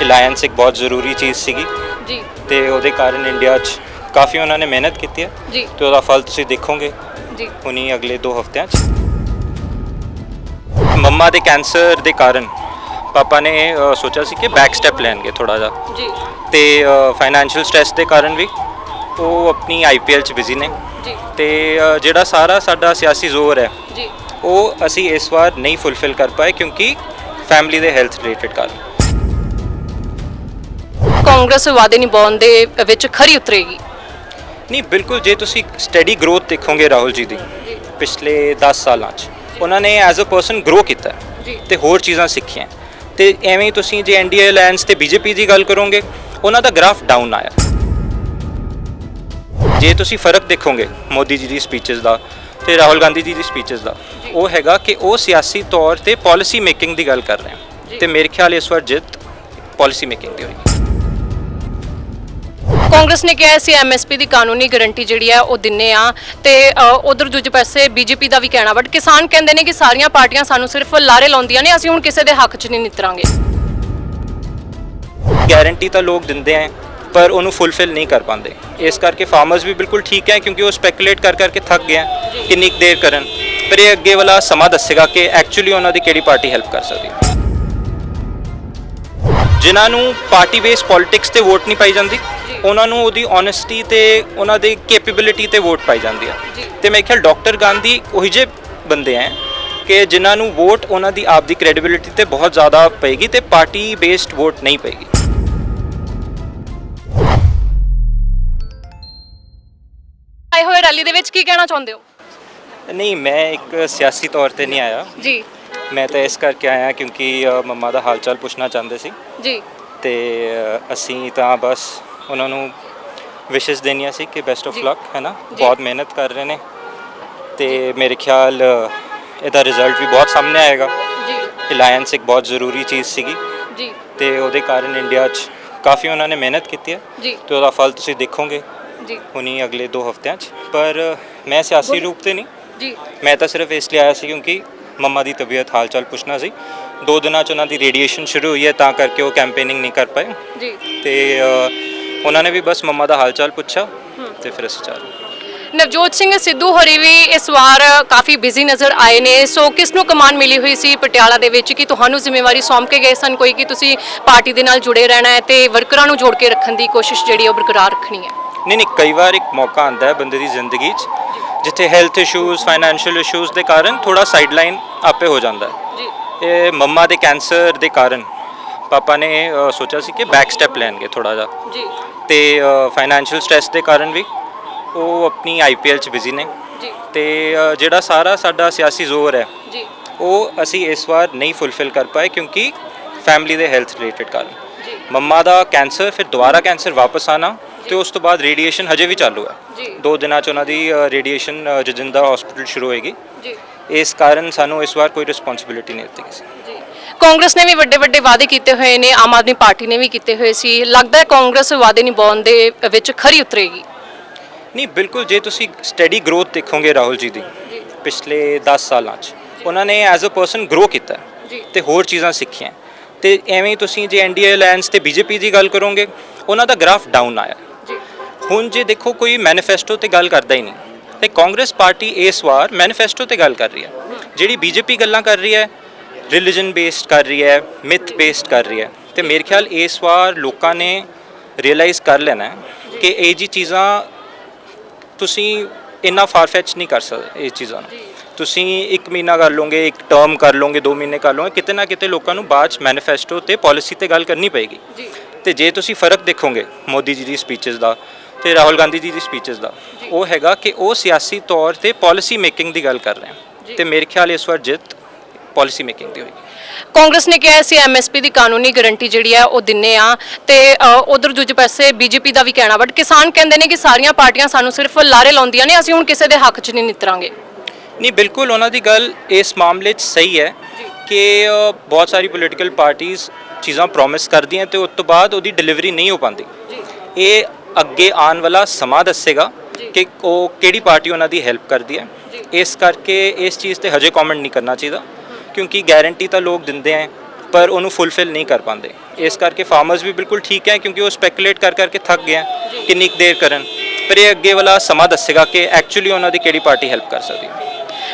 Alliance ਇੱਕ ਬਹੁਤ ਜ਼ਰੂਰੀ ਚੀਜ਼ ਸੀਗੀ। ਜੀ। ਤੇ ਉਹਦੇ ਕਾਰਨ ਇੰਡੀਆ 'ਚ ਕਾਫੀ ਉਹਨਾਂ ਨੇ ਮਿਹਨਤ ਕੀਤੀ ਹੈ। ਜੀ। ਤੇ ਉਹਦਾ ਫਲ ਤੁਸੀਂ ਦੇਖੋਗੇ ਜੀ। ਹੁਣੀ ਅਗਲੇ 2 ਹਫ਼ਤਿਆਂ 'ਚ। ਮੰਮਾ ਦੇ ਕੈਂਸਰ ਦੇ ਕਾਰਨ ਪਾਪਾ ਨੇ ਅ, ਸੋਚਿਆ ਸੀ ਕਿ ਬੈਕ ਸਟੈਪ ਲੈਣਗੇ ਥੋੜਾ ਜਿਹਾ। ਜੀ। ਤੇ ਫਾਈਨੈਂਸ਼ੀਅਲ ਸਟ੍ਰੈਸ ਦੇ ਕਾਰਨ ਵੀ ਉਹ ਆਪਣੀ ਆਈਪੀਐਲ 'ਚ ਬਿਜ਼ੀ ਨੇ। ਜੀ। ਤੇ ਅ, ਜਿਹੜਾ ਸਾਰਾ ਸਾਡਾ ਸਿਆਸੀ ਜ਼ੋਰ ਹੈ ਜੀ। ਉਹ ਅਸੀਂ ਇਸ ਵਾਰ ਨਹੀਂ ਫੁੱਲਫਿਲ ਕਰ ਪਾਏ ਕਿਉਂਕਿ ਫੈਮਿਲੀ ਦੇ ਹੈਲਥ ਰਿਲੇਟਡ ਕਾਰਨ। ਕਾਂਗਰਸ ਵਾਅਦੇ ਨਿਭਾਉਣ ਦੇ ਵਿੱਚ ਖਰੀ ਉਤਰੇਗੀ। ਨਹੀਂ ਬਿਲਕੁਲ ਜੇ ਤੁਸੀਂ ਸਟੱਡੀ ਗਰੋਥ ਦੇਖੋਗੇ ਰਾਹੁਲ ਜੀ ਦੀ ਪਿਛਲੇ 10 ਸਾਲਾਂ 'ਚ ਉਹਨਾਂ ਨੇ ਐਜ਼ ਅ ਪਰਸਨ ਗਰੋ ਕੀਤਾ ਤੇ ਹੋਰ ਚੀਜ਼ਾਂ ਸਿੱਖੀਆਂ। ਤੇ ਐਵੇਂ ਹੀ ਤੁਸੀਂ ਜੇ ਐਨਡੀਏ ਅਲਾਈਅੰਸ ਤੇ ਬੀਜੇਪੀ ਦੀ ਗੱਲ ਕਰੋਗੇ ਉਹਨਾਂ ਦਾ ਗ੍ਰਾਫ ਡਾਊਨ ਆਇਆ। ਜੇ ਤੁਸੀਂ ਫ਼ਰਕ ਦੇਖੋਗੇ ਮੋਦੀ ਜੀ ਦੀ ਸਪੀਚਸ ਦਾ ਤੇ ਰਾਹੁਲ ਗਾਂਧੀ ਜੀ ਦੀ ਸਪੀਚਸ ਦਾ ਉਹ ਹੈਗਾ ਕਿ ਉਹ ਸਿਆਸੀ ਤੌਰ ਤੇ ਪਾਲਿਸੀ ਮੇਕਿੰਗ ਦੀ ਗੱਲ ਕਰ ਰਹੇ ਹਨ ਤੇ ਮੇਰੇ ਖਿਆਲ ਇਸ ਵਾਰ ਜਿੱਤ ਪਾਲਿਸੀ ਮੇਕਿੰਗ ਦੀ ਹੋਏਗੀ। ਕਾਂਗਰਸ ਨੇ ਕਿਹਾ ਸੀ ਐਮਐਸਪੀ ਦੀ ਕਾਨੂੰਨੀ ਗਾਰੰਟੀ ਜਿਹੜੀ ਹੈ, ਉਹ ਦਿੰਨੇ ਆ। ਤੇ ਉਧਰ ਦੂਜੇ ਪਾਸੇ ਬੀਜੇਪੀ ਦਾ ਵੀ ਕਹਿਣਾ ਬਟ ਕਿਸਾਨ ਕਹਿੰਦੇ ਨੇ ਕਿ ਸਾਰੀਆਂ ਪਾਰਟੀਆਂ ਸਾਨੂੰ ਸਿਰਫ ਲਾਰੇ ਲਾਉਂਦੀਆਂ ਨੇ, ਅਸੀਂ ਹੁਣ ਕਿਸੇ ਦੇ ਹੱਕ 'ਚ ਨਹੀਂ ਨਿਤਰਾਂਗੇ। ਗਾਰੰਟੀ ਤਾਂ ਲੋਕ ਦਿੰਦੇ ਆ, ਪਰ ਉਹਨੂੰ ਫੁੱਲਫਿਲ ਨਹੀਂ ਕਰ ਪਾਉਂਦੇ। ਇਸ ਕਰਕੇ ਫਾਰਮਰਸ ਵੀ ਬਿਲਕੁਲ ਠੀਕ ਹੈ, ਕਿਉਂਕਿ ਉਹ ਸਪੈਕੂਲੇਟ ਕਰ, ਕਰਕੇ ਥੱਕ ਗਏ ਕਿੰਨੀ ਕੁ ਦੇਰ ਕਰਨ। ਪਰ ਇਹ ਅੱਗੇ ਵਾਲਾ ਸਮਾਂ ਦੱਸੇਗਾ ਕਿ ਐਕਚੁਅਲੀ ਉਹਨਾਂ ਦੀ ਕਿਹੜੀ ਪਾਰਟੀ ਹੈਲਪ ਕਰ ਸਕਦੀ ਹੈ। ਜਿਨ੍ਹਾਂ ਨੂੰ ਪਾਰਟੀ ਬੇਸ ਪੋਲਿਟਿਕਸ ਤੇ ਵੋਟ ਨਹੀਂ ਪਾਈ ਜਾਂਦੀ ਉਹਨਾਂ ਨੂੰ ਉਹਦੀ ਓਨੈਸਟੀ ਤੇ ਉਹਨਾਂ ਦੀ ਕੈਪੇਬਿਲਿਟੀ ਤੇ ਵੋਟ ਪਾਈ ਜਾਂਦੀ ਹੈ ਜੀ। ਤੇ ਮੇਰੇ ਖਿਆਲ ਡਾਕਟਰ ਗਾਂਧੀ ਉਹੀ ਜਿਹੇ ਬੰਦੇ ਹੈ ਕਿ ਜਿਨ੍ਹਾਂ ਨੂੰ ਵੋਟ ਉਹਨਾਂ ਦੀ ਆਪਦੀ ਕ੍ਰੈਡੀਬਿਲਿਟੀ ਤੇ ਬਹੁਤ ਜ਼ਿਆਦਾ ਪਏਗੀ ਤੇ ਪਾਰਟੀ ਬੇਸਡ ਵੋਟ ਨਹੀਂ ਪਏਗੀ। ਆਏ ਹੋਏ ਰੈਲੀ ਦੇ ਵਿੱਚ ਕੀ ਕਹਿਣਾ ਚਾਹੁੰਦੇ ਹੋ? ਨਹੀਂ ਮੈਂ ਇੱਕ ਸਿਆਸੀ ਤੌਰ ਤੇ ਨਹੀਂ ਆਇਆ। ਜੀ। ਮੈਂ ਤਾਂ ਇਸ ਕਰਕੇ ਆਇਆ ਕਿਉਂਕਿ ਅ, ਮੰਮਾ ਦਾ ਹਾਲ ਚਾਲ ਪੁੱਛਣਾ ਚਾਹੁੰਦੇ ਸੀ। ਜੀ। ਤੇ ਅ, ਅਸੀਂ ਤਾਂ ਬਸ ਉਹਨਾਂ ਨੂੰ ਵਿਸ਼ੇਸ ਦੇਣੀਆਂ ਸੀ ਕਿ ਬੈਸਟ ਆਫ। ਲੱਕ ਹੈ ਨਾ। ਬਹੁਤ ਮਿਹਨਤ ਕਰ ਰਹੇ ਨੇ ਤੇ ਮੇਰੇ ਖਿਆਲ ਇਹਦਾ ਰਿਜ਼ਲਟ ਵੀ ਬਹੁਤ ਸਾਹਮਣੇ ਆਏਗਾ। ਜੀ। ਅਲਾਈਅੰਸ ਇੱਕ ਬਹੁਤ ਜ਼ਰੂਰੀ ਚੀਜ਼ ਸੀਗੀ। ਜੀ। ਤੇ ਉਹਦੇ ਕਾਰਨ ਇੰਡੀਆ 'ਚ ਕਾਫੀ ਉਹਨਾਂ ਨੇ ਮਿਹਨਤ ਕੀਤੀ ਹੈ। ਜੀ। ਤੇ ਉਹਦਾ ਫਲ ਤੁਸੀਂ ਦੇਖੋਗੇ ਜੀ। ਹੁਣੀ ਅਗਲੇ 2 ਹਫ਼ਤਿਆਂ 'ਚ। ਪਰ ਮੈਂ ਸਿਆਸੀ ਰੂਪ ਤੇ ਨਹੀਂ। ਜੀ। ਮੈਂ ਤਾਂ ਸਿਰਫ ਇਸ ਲਈ ਆਇਆ ਸੀ ਕਿਉਂਕਿ ਮੰਮਾ ਦੀ ਤਬੀਅਤ ਹਾਲ ਚਾਲ ਪੁੱਛਣਾ ਸੀ। ਦੋ ਦਿਨਾਂ 'ਚ ਉਹਨਾਂ ਦੀ ਰੇਡੀਏਸ਼ਨ ਸ਼ੁਰੂ ਹੋਈ ਹੈ ਤਾਂ ਕਰਕੇ ਉਹ ਕੈਂਪੇਨਿੰਗ ਨਹੀਂ ਕਰ ਪਾਏ। ਜੀ। ਤੇ ਉਹਨਾਂ ਨੇ ਵੀ ਬਸ ਮੰਮਾ ਦਾ ਹਾਲ ਚਾਲ ਪੁੱਛਿਆ ਤੇ ਫਿਰ ਅਸੀਂ ਚੱਲ ਨਵਜੋਤ ਸਿੰਘ ਸਿੱਧੂ ਹੋਰੀ ਵੀ ਇਸ ਵਾਰ ਕਾਫੀ ਬਿਜ਼ੀ ਨਜ਼ਰ ਆਏ ਨੇ। ਸੋ ਕਿਸ ਨੂੰ ਕਮਾਨ ਮਿਲੀ ਹੋਈ ਸੀ ਪਟਿਆਲਾ ਦੇ ਵਿੱਚ ਕਿ ਤੁਹਾਨੂੰ ਜ਼ਿੰਮੇਵਾਰੀ ਸੌਂਪ ਕੇ ਗਏ ਸਨ ਕੋਈ ਕਿ ਤੁਸੀਂ ਪਾਰਟੀ ਦੇ ਨਾਲ ਜੁੜੇ ਰਹਿਣਾ ਹੈ ਤੇ ਵਰਕਰਾਂ ਨੂੰ ਜੋੜ ਕੇ ਰੱਖਣ ਦੀ ਕੋਸ਼ਿਸ਼ ਜਿਹੜੀ ਉਹ ਬਰਕਰਾਰ ਰੱਖਣੀ ਹੈ? ਨਹੀਂ ਨਹੀਂ ਕਈ ਵਾਰ ਇੱਕ ਮੌਕਾ ਆਉਂਦਾ ਹੈ ਬੰਦੇ ਦੀ ਜ਼ਿੰਦਗੀ 'ਚ ਜਿੱਥੇ ਹੈਲਥ ਇਸ਼ੂਜ਼ ਫਾਈਨੈਂਸ਼ੀਅਲ ਇਸ਼ੂਜ਼ ਦੇ ਕਾਰਨ ਥੋੜਾ ਸਾਈਡਲਾਈਨ ਆਪੇ ਹੋ ਜਾਂਦਾ ਹੈ। ਜੀ। ਇਹ ਮੰਮਾ ਦੇ ਕੈਂਸਰ ਦੇ ਕਾਰਨ ਪਾਪਾ ਨੇ ਅ, ਸੋਚਿਆ ਸੀ ਕਿ ਬੈਕ ਸਟੈਪ ਲੈਣਗੇ ਥੋੜਾ ਜਿਹਾ। ਜੀ। ਤੇ ਫਾਈਨੈਂਸ਼ੀਅਲ ਸਟ੍ਰੈਸ ਦੇ ਕਾਰਨ ਵੀ ਉਹ ਆਪਣੀ ਆਈਪੀਐਲ 'ਚ ਬਿਜ਼ੀ ਨੇ। ਜੀ। ਤੇ ਅ, ਜਿਹੜਾ ਸਾਰਾ ਸਾਡਾ ਸਿਆਸੀ ਜ਼ੋਰ ਹੈ ਜੀ। ਉਹ ਅਸੀਂ ਇਸ ਵਾਰ ਨਹੀਂ ਫੁੱਲਫਿਲ ਕਰ ਪਾਏ ਕਿਉਂਕਿ ਫੈਮਿਲੀ ਦੇ ਹੈਲਥ ਰਿਲੇਟਡ ਕਾਰਨ। ਜੀ। ਮੰਮਾ ਦਾ ਕੈਂਸਰ ਫਿਰ ਦੁਬਾਰਾ ਕੈਂਸਰ ਵਾਪਸ ਆਣਾ ਤੇ ਉਸ ਤੋਂ ਬਾਅਦ ਰੇਡੀਏਸ਼ਨ ਹਜੇ ਵੀ ਚਾਲੂ ਹੈ। ਜੀ। ਦੋ ਦਿਨਾਂ 'ਚ ਉਹਨਾਂ ਦੀ ਰੇਡੀਏਸ਼ਨ ਜਜਿੰਦਾ ਹਸਪੀਟਲ ਸ਼ੁਰੂ ਹੋਏਗੀ। ਜੀ। ਇਸ ਕਾਰਨ ਸਾਨੂੰ ਇਸ ਵਾਰ ਕੋਈ ਰਿਸਪੌਂਸਿਬਿਲਿਟੀ ਨਹੀਂ ਦਿੱਤੀ ਕਿਸੇ ਜੀ ਕਾਂਗਰਸ ਨੇ ਵੀ ਵੱਡੇ ਵੱਡੇ ਵਾਅਦੇ ਕੀਤੇ ਹੋਏ ਨੇ ਆਮ ਆਦਮੀ ਪਾਰਟੀ ਨੇ ਵੀ ਕੀਤੇ ਹੋਏ ਸੀ। ਲੱਗਦਾ ਹੈ ਕਾਂਗਰਸ ਵਾਅਦੇ ਨਿਭਾਉਣ ਦੇ ਵਿੱਚ ਖਰੀ ਉਤਰੇਗੀ। ਨਹੀਂ ਬਿਲਕੁਲ ਜੇ ਤੁਸੀਂ ਸਟੱਡੀ ਗਰੋਥ ਦੇਖੋਗੇ ਰਾਹੁਲ ਜੀ ਦੀ ਪਿਛਲੇ 10 ਸਾਲਾਂ 'ਚ ਉਹਨਾਂ ਨੇ ਐਜ਼ ਅ ਪਰਸਨ ਗਰੋ ਕੀਤਾ ਤੇ ਹੋਰ ਚੀਜ਼ਾਂ ਸਿੱਖੀਆਂ ਤੇ ਐਵੇਂ ਤੁਸੀਂ ਜੇ ਐਨਡੀਏ ਅਲਾਈਅੰਸ ਤੇ ਬੀਜੇਪੀ ਦੀ ਗੱਲ ਕਰੋਗੇ ਉਹਨਾਂ ਦਾ ਗ੍ਰਾਫ ਡਾਊਨ ਆਇਆ ਜੀ। ਹੁਣ ਜੇ ਦੇਖੋ ਕੋਈ ਮੈਨੀਫੈਸਟੋ ਤੇ ਗੱਲ ਕਰਦਾ ਹੀ ਨਹੀਂ। ਤੇ ਕਾਂਗਰਸ ਪਾਰਟੀ ਇਸ ਵਾਰ ਮੈਨੀਫੈਸਟੋ ਤੇ ਗੱਲ ਕਰ ਰਹੀ ਹੈ। ਜਿਹੜੀ ਬੀਜੇਪੀ ਗੱਲਾਂ ਕਰ ਰਹੀ ਹੈ ਰਿਲੀਜਨ ਬੇਸਡ ਕਰ ਰਹੀ ਹੈ ਮਿਥ ਬੇਸਡ ਕਰ ਰਹੀ ਹੈ। ਤੇ ਮੇਰੇ ਖਿਆਲ ਇਸ ਵਾਰ ਲੋਕਾਂ ਨੇ ਰਿਅਲਾਈਜ਼ ਕਰ ਲੈਣਾ ਕਿ ਇਹ ਜੀ ਚੀਜ਼ਾਂ ਤੁਸੀਂ ਇੰਨਾ ਫਾਰਫੈਚ ਨਹੀਂ ਕਰ ਸਕਦੇ ਇਹ ਚੀਜ਼ਾਂ ਨੂੰ। ਤੁਸੀਂ ਇੱਕ ਮਹੀਨਾ ਕਰ ਲਓਗੇ ਇੱਕ ਟਰਮ ਕਰ ਲਓਗੇ ਦੋ ਮਹੀਨੇ ਕਰ ਲਓਗੇ ਕਿਤੇ ਨਾ ਕਿਤੇ ਲੋਕਾਂ ਨੂੰ ਬਾਅਦ ਚ ਮੈਨੀਫੈਸਟੋ ਤੇ ਪਾਲਿਸੀ ਤੇ ਗੱਲ ਕਰਨੀ ਪਏਗੀ। ਤੇ ਜੇ ਤੁਸੀਂ ਫ਼ਰਕ ਦੇਖੋਗੇ ਮੋਦੀ ਜੀ ਦੀ ਸਪੀਚਸ ਦਾ ਤੇ ਰਾਹੁਲ ਗਾਂਧੀ ਜੀ ਦੀ ਸਪੀਚਸ ਦਾ ਉਹ ਹੈਗਾ ਕਿ ਉਹ ਸਿਆਸੀ ਤੌਰ ਤੇ ਪਾਲਿਸੀ ਮੇਕਿੰਗ ਦੀ ਗੱਲ ਕਰ ਰਹੇ ਹਨ। ਤੇ ਮੇਰੇ ਖਿਆਲ ਇਸ ਵਾਰ ਜਿੱਤ ਪਾਲਿਸੀ ਮੇਕਿੰਗ ਦੀ ਹੋਏਗੀ। ਕਾਂਗਰਸ ਨੇ ਕਿਹਾ ਸੀ ਐਮਐਸਪੀ ਦੀ ਕਾਨੂੰਨੀ ਗਾਰੰਟੀ ਜਿਹੜੀ ਹੈ ਉਹ ਦਿੰਨੇ ਆ ਤੇ ਉਧਰ ਦੂਜੇ ਪਾਸੇ ਬੀਜੇਪੀ ਦਾ ਵੀ ਕਹਿਣਾ ਬਟ ਕਿਸਾਨ ਕਹਿੰਦੇ ਨੇ ਕਿ ਸਾਰੀਆਂ ਪਾਰਟੀਆਂ ਸਾਨੂੰ ਸਿਰਫ ਲਾਰੇ ਲਾਉਂਦੀਆਂ ਨੇ ਅਸੀਂ ਹੁਣ ਕਿਸੇ ਦੇ ਹੱਕ 'ਚ ਨਹੀਂ ਨਿਤਰਾਂਗੇ। ਨਹੀਂ ਬਿਲਕੁਲ ਉਹਨਾਂ ਦੀ ਗੱਲ ਇਸ ਮਾਮਲੇ 'ਚ ਸਹੀ ਹੈ ਕਿ ਬਹੁਤ ਸਾਰੀ ਪੋਲੀਟੀਕਲ ਪਾਰਟੀਆਂ ਚੀਜ਼ਾਂ ਪ੍ਰੋਮਿਸ ਕਰਦੀਆਂ ਤੇ ਉਸ ਤੋਂ ਬਾਅਦ ਉਹਦੀ ਡਿਲੀਵਰੀ ਨਹੀਂ ਹੋ ਪਾਉਂਦੀ। ਇਹ ਅੱਗੇ ਆਉਣ ਵਾਲਾ ਸਮਾਂ ਦੱਸੇਗਾ ਕਿ ਉਹ ਕਿਹੜੀ ਪਾਰਟੀ ਉਹਨਾਂ ਦੀ ਹੈਲਪ ਕਰਦੀ ਹੈ। ਇਸ ਕਰਕੇ ਇਸ ਚੀਜ਼ ਤੇ ਹਜੇ ਕਮੈਂਟ ਨਹੀਂ ਕਰਨਾ ਚਾਹੀਦਾ। ਕਿਉਂਕਿ ਗਾਰੰਟੀ ਤਾਂ ਲੋਕ ਦਿੰਦੇ ਆ ਪਰ ਉਹਨੂੰ ਫੁੱਲਫਿਲ ਨਹੀਂ ਕਰ ਪਾਉਂਦੇ। ਇਸ ਕਰਕੇ ਫਾਰਮਰਸ ਵੀ ਬਿਲਕੁਲ ਠੀਕ ਹੈ ਕਿਉਂਕਿ ਉਹ ਸਪੈਕੂਲੇਟ ਕਰ ਕਰਕੇ ਥੱਕ ਗਏ ਕਿੰਨੀ ਕੁ ਦੇਰ ਕਰਨ। ਪਰ ਇਹ ਅੱਗੇ ਵਾਲਾ ਸਮਾਂ ਦੱਸੇਗਾ ਕਿ ਐਕਚੁਅਲੀ ਉਹਨਾਂ ਦੀ ਕਿਹੜੀ ਪਾਰਟੀ ਹੈਲਪ ਕਰ ਸਕਦੀ ਹੈ।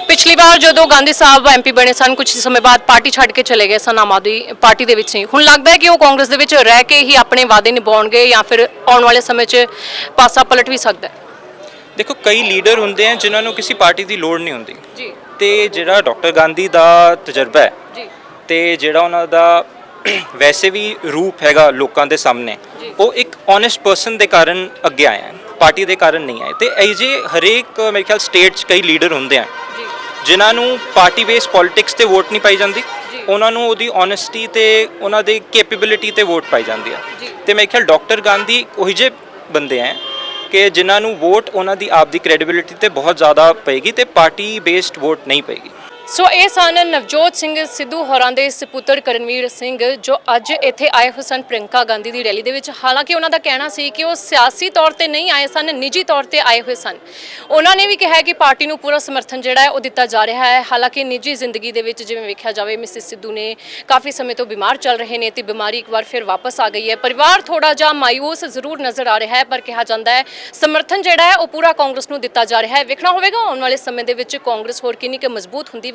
ਪਿਛਲੀ ਵਾਰ ਜਦੋਂ ਗਾਂਧੀ ਸਾਹਿਬ ਐਮਪੀ ਬਣੇ ਸਨ ਕੁਝ ਸਮੇਂ ਬਾਅਦ ਪਾਰਟੀ ਛੱਡ ਕੇ ਚਲੇ ਗਏ ਸਨ ਆਮ ਆਦਮੀ ਪਾਰਟੀ ਦੇ ਵਿੱਚ ਹੀ ਹੁਣ ਲੱਗਦਾ ਹੈ ਕਿ ਉਹ ਕਾਂਗਰਸ ਦੇ ਵਿੱਚ ਰਹਿ ਕੇ ਹੀ ਆਪਣੇ ਵਾਅਦੇ ਨਿਭਾਉਣਗੇ ਜਾਂ ਫਿਰ ਆਉਣ ਵਾਲੇ ਸਮੇਂ 'ਚ ਪਾਸਾ ਪਲਟ ਵੀ ਸਕਦਾ ਹੈ। ਦੇਖੋ ਕਈ ਲੀਡਰ ਹੁੰਦੇ ਆ ਜਿਨ੍ਹਾਂ ਨੂੰ ਕਿਸੇ ਪਾਰਟੀ ਦੀ ਲੋੜ ਨਹੀਂ ਹੁੰਦੀ। ਜੀ। ਤੇ ਜਿਹੜਾ ਡਾਕਟਰ ਗਾਂਧੀ ਦਾ ਤਜਰਬਾ ਹੈ ਜੀ ਤੇ ਜਿਹੜਾ ਉਹਨਾਂ ਦਾ ਵੈਸੇ ਵੀ ਰੂਪ ਹੈਗਾ ਲੋਕਾਂ ਦੇ ਸਾਹਮਣੇ ਜੀ। ਉਹ ਇੱਕ ਓਨੈਸਟ ਪਰਸਨ ਦੇ ਕਾਰਨ ਅੱਗੇ ਆਏ ਹਨ ਪਾਰਟੀ ਦੇ ਕਾਰਨ ਨਹੀਂ ਆਏ ਤੇ ਇਹ ਜੇ ਹਰੇਕ ਮੇਰੇ ਖਿਆਲ ਸਟੇਟ 'ਚ ਕਈ ਲੀਡਰ ਹੁੰਦੇ ਆ ਜੀ ਜਿਨ੍ਹਾਂ ਨੂੰ ਪਾਰਟੀ ਬੇਸ ਪੋਲਿਟਿਕਸ ਤੇ ਵੋਟ ਨਹੀਂ ਪਾਈ ਜਾਂਦੀ ਜੀ। ਉਹਨਾਂ ਨੂੰ ਉਹਦੀ ਓਨੈਸਟੀ ਤੇ ਉਹਨਾਂ ਦੇ ਕੈਪੇਬਿਲਿਟੀ ਤੇ ਵੋਟ ਪਾਈ ਜਾਂਦੀ ਆ ਜੀ। ਤੇ ਮੇਰੇ ਖਿਆਲ ਡਾਕਟਰ ਗਾਂਧੀ ਉਹੀ ਜਿਹੇ ਬੰਦੇ ਆ ਕਿ ਜਿਨ੍ਹਾਂ ਨੂੰ ਵੋਟ ਉਹਨਾਂ ਦੀ ਆਪਦੀ ਕ੍ਰੈਡੀਬਿਲਿਟੀ ਤੇ ਬਹੁਤ ਜ਼ਿਆਦਾ ਪਏਗੀ ਤੇ ਪਾਰਟੀ ਬੇਸਡ ਵੋਟ ਨਹੀਂ ਪਏਗੀ। ਸੋ ਇਹ ਸਨ ਨਵਜੋਤ ਸਿੰਘ ਸਿੱਧੂ ਹੋਰਾਂ ਦੇ ਸੁਪੁੱਤਰ ਕਰਨਵੀਰ ਸਿੰਘ, ਜੋ ਅੱਜ ਇੱਥੇ ਆਏ ਹੋਏ ਸਨ ਪ੍ਰਿੰਕਾ ਗਾਂਧੀ ਦੀ ਰੈਲੀ ਦੇ ਵਿੱਚ। ਹਾਲਾਂਕਿ ਉਹਨਾਂ ਦਾ ਕਹਿਣਾ ਸੀ ਕਿ ਉਹ ਸਿਆਸੀ ਤੌਰ ਤੇ ਨਹੀਂ ਆਏ ਸਨ, ਨਿੱਜੀ ਤੌਰ ਤੇ ਆਏ ਹੋਏ ਸਨ। ਉਹਨਾਂ ਨੇ ਵੀ ਕਿਹਾ ਕਿ ਪਾਰਟੀ ਨੂੰ ਪੂਰਾ ਸਮਰਥਨ ਜਿਹੜਾ ਹੈ ਉਹ ਦਿੱਤਾ ਜਾ ਰਿਹਾ ਹੈ। ਹਾਲਾਂਕਿ ਨਿੱਜੀ ਜ਼ਿੰਦਗੀ ਦੇ ਵਿੱਚ ਜਿਵੇਂ ਵੇਖਿਆ ਜਾਵੇ, ਮਿਸਿਸ ਸਿੱਧੂ ਨੇ ਕਾਫੀ ਸਮੇਂ ਤੋਂ ਬਿਮਾਰ ਚੱਲ ਰਹੇ ਨੇ ਤੇ ਬਿਮਾਰੀ ਇੱਕ ਵਾਰ ਫਿਰ ਵਾਪਸ ਆ ਗਈ ਹੈ। ਪਰਿਵਾਰ ਥੋੜਾ ਜਿਹਾ ਮਾਇੂਸ ਜ਼ਰੂਰ ਨਜ਼ਰ ਆ ਰਿਹਾ ਹੈ, ਪਰ ਕਿਹਾ ਜਾਂਦਾ ਹੈ ਸਮਰਥਨ ਜਿਹੜਾ ਹੈ ਉਹ ਪੂਰਾ ਕਾਂਗਰਸ ਨੂੰ ਦਿੱਤਾ ਜਾ ਰਿਹਾ ਹੈ। ਵੇਖਣਾ ਹੋਵੇਗਾ, ਆਉਣ ਵਾਲੇ ਸਮੇਂ ਦੇ ਵਿੱਚ ਕਾਂਗਰਸ ਹੋਰ ਕਿੰਨੀ ਕੁ ਮਜ਼ਬੂਤ ਹੁੰਦੀ